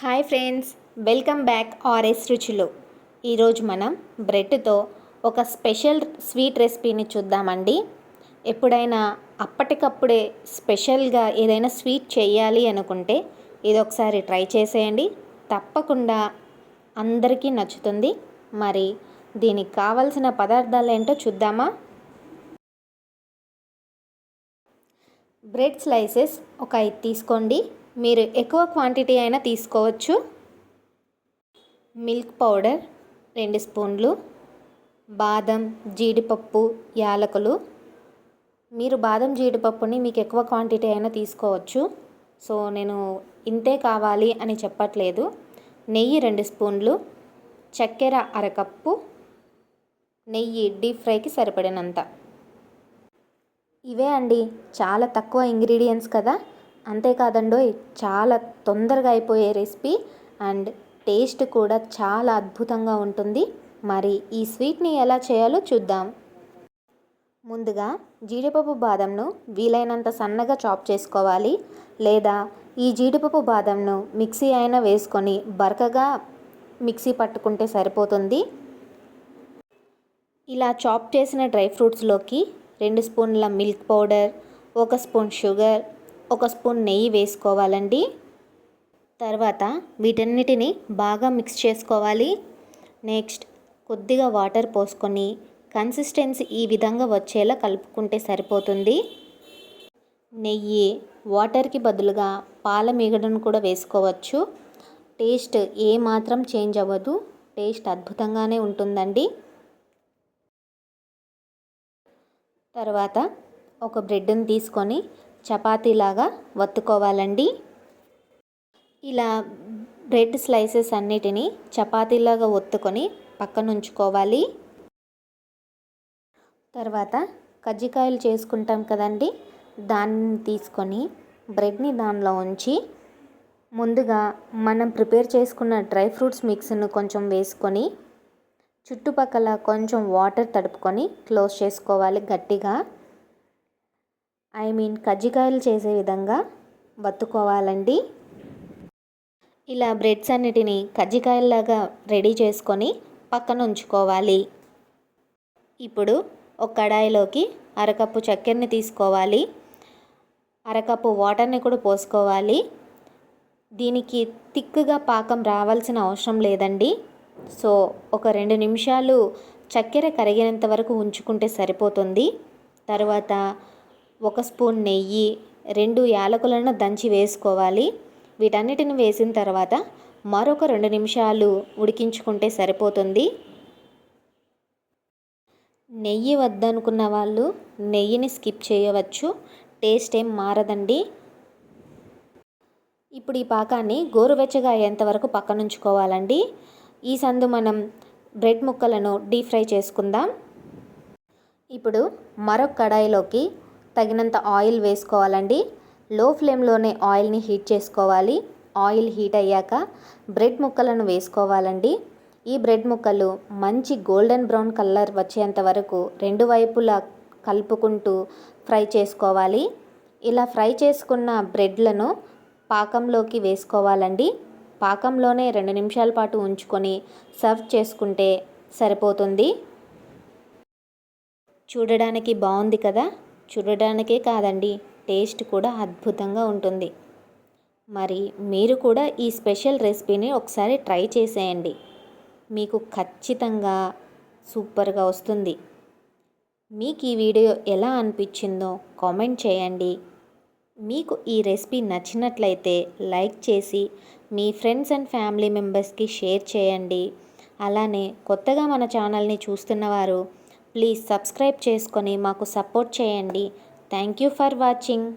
Hi friends welcome back RS రుచులు. ఈరోజు మనం బ్రెడ్తో ఒక స్పెషల్ స్వీట్ రెసిపీని చూద్దామండి. ఎప్పుడైనా అప్పటికప్పుడే స్పెషల్గా ఏదైనా స్వీట్ చేయాలి అనుకుంటే ఇది ఒకసారి ట్రై చేసేయండి. తప్పకుండా అందరికీ నచ్చుతుంది. మరి దీనికి కావలసిన పదార్థాలు ఏంటో చూద్దామా? బ్రెడ్ స్లైసెస్ ఒక ఐదు తీసుకోండి. మీరు ఎక్కువ క్వాంటిటీ అయినా తీసుకోవచ్చు. మిల్క్ పౌడర్ రెండు స్పూన్లు. బాదం జీడిపప్పు యాలకులు. మీరు బాదం జీడిపప్పుని మీకు ఎక్కువ క్వాంటిటీ అయినా తీసుకోవచ్చు. సో నేను ఇంతే కావాలి అని చెప్పట్లేదు. నెయ్యి రెండు స్పూన్లు. చక్కెర అరకప్పు. నెయ్యి డీప్ ఫ్రైకి సరిపడినంత. ఇవే అండి. చాలా తక్కువ ఇంగ్రీడియంట్స్ కదా. అంతేకాదండోయ్ చాలా తొందరగా అయిపోయే రెసిపీ అండ్ టేస్ట్ కూడా చాలా అద్భుతంగా ఉంటుంది. మరి ఈ స్వీట్ని ఎలా చేయాలో చూద్దాం. ముందుగా జీడిపప్పు బాదంను వీలైనంత సన్నగా చాప్ చేసుకోవాలి. లేదా ఈ జీడిపప్పు బాదంను మిక్సీ అయినా వేసుకొని బరకగా మిక్సీ పట్టుకుంటే సరిపోతుంది. ఇలా చాప్ చేసిన డ్రై ఫ్రూట్స్లోకి రెండు స్పూన్ల మిల్క్ పౌడర్ ఒక స్పూన్ షుగర్ ఒక స్పూన్ నెయ్యి వేసుకోవాలండి. తర్వాత వీటన్నిటిని బాగా మిక్స్ చేసుకోవాలి. నెక్స్ట్ కొద్దిగా వాటర్ పోసుకొని కన్సిస్టెన్సీ ఈ విధంగా వచ్చేలా కలుపుకుంటే సరిపోతుంది. నెయ్యి వాటర్కి బదులుగా పాల మీగడను కూడా వేసుకోవచ్చు. టేస్ట్ ఏ మాత్రం చేంజ్ అవ్వదు. టేస్ట్ అద్భుతంగానే ఉంటుందండి. తర్వాత ఒక బ్రెడ్ని తీసుకొని చపాతీలాగా వత్తుకోవాలండి. ఇలా బ్రెడ్ స్లైసెస్ అన్నిటినీ చపాతీలాగా ఒత్తుకొని పక్కన ఉంచుకోవాలి తర్వాత కజ్జికాయలు చేసుకుంటాం కదండి. దాన్ని తీసుకొని బ్రెడ్ని దానిలో ఉంచి ముందుగా మనం ప్రిపేర్ చేసుకున్న డ్రై ఫ్రూట్స్ మిక్స్ను కొంచెం వేసుకొని చుట్టుపక్కల కొంచెం వాటర్ తడుపుకొని క్లోజ్ చేసుకోవాలి గట్టిగా. ఐ మీన్ కజ్జికాయలు చేసే విధంగా వత్తుకోవాలండి. ఇలా బ్రెడ్స్ అన్నిటిని కజ్జికాయల్లాగా రెడీ చేసుకొని పక్కన ఉంచుకోవాలి. ఇప్పుడు ఒక కడాయిలోకి అరకప్పు చక్కెరని తీసుకోవాలి. అరకప్పు వాటర్ని కూడా పోసుకోవాలి. దీనికి తిక్కుగా పాకం రావాల్సిన అవసరం లేదండి. సో ఒక రెండు నిమిషాలు చక్కెర కరిగినంత వరకు ఉంచుకుంటే సరిపోతుంది. తర్వాత ఒక స్పూన్ నెయ్యి రెండు యాలకులను దంచి వేసుకోవాలి. వీటన్నిటిని వేసిన తర్వాత మరొక రెండు నిమిషాలు ఉడికించుకుంటే సరిపోతుంది. నెయ్యి వద్దనుకున్న వాళ్ళు నెయ్యిని స్కిప్ చేయవచ్చు. టేస్ట్ ఏం మారదండి. ఇప్పుడు ఈ పాకాన్ని గోరువెచ్చగా అయ్యేంతవరకు పక్కనుంచుకోవాలండి. ఈ సందు మనం బ్రెడ్ ముక్కలను డీప్ ఫ్రై చేసుకుందాం. ఇప్పుడు మరొక కడాయిలోకి తగినంత ఆయిల్ వేసుకోవాలండి. లో ఫ్లేమ్లోనే ఆయిల్ని హీట్ చేసుకోవాలి. ఆయిల్ హీట్ అయ్యాక బ్రెడ్ ముక్కలను వేసుకోవాలండి. ఈ బ్రెడ్ ముక్కలు మంచి గోల్డెన్ బ్రౌన్ కలర్ వచ్చేంత వరకు రెండు వైపులా కలుపుకుంటూ ఫ్రై చేసుకోవాలి. ఇలా ఫ్రై చేసుకున్న బ్రెడ్లను పాకంలోకి వేసుకోవాలండి. పాకంలోనే రెండు నిమిషాల పాటు ఉంచుకొని సర్వ్ చేసుకుంటే సరిపోతుంది. చూడడానికి బాగుంది కదా? చూడడానికే కాదండి. టేస్ట్ కూడా అద్భుతంగా ఉంటుంది. మరి మీరు కూడా ఈ స్పెషల్ రెసిపీని ఒకసారి ట్రై చేసేయండి. మీకు ఖచ్చితంగా సూపర్గా వస్తుంది. మీకు ఈ వీడియో ఎలా అనిపించిందో కామెంట్ చేయండి. మీకు ఈ రెసిపీ నచ్చినట్లయితే లైక్ చేసి మీ ఫ్రెండ్స్ అండ్ ఫ్యామిలీ మెంబర్స్కి షేర్ చేయండి. అలానే కొత్తగా మన ఛానల్ని చూస్తున్నవారు ప్లీజ్ సబ్స్క్రైబ్ చేసుకొని మాకు సపోర్ట్ చేయండి. Thank you for watching.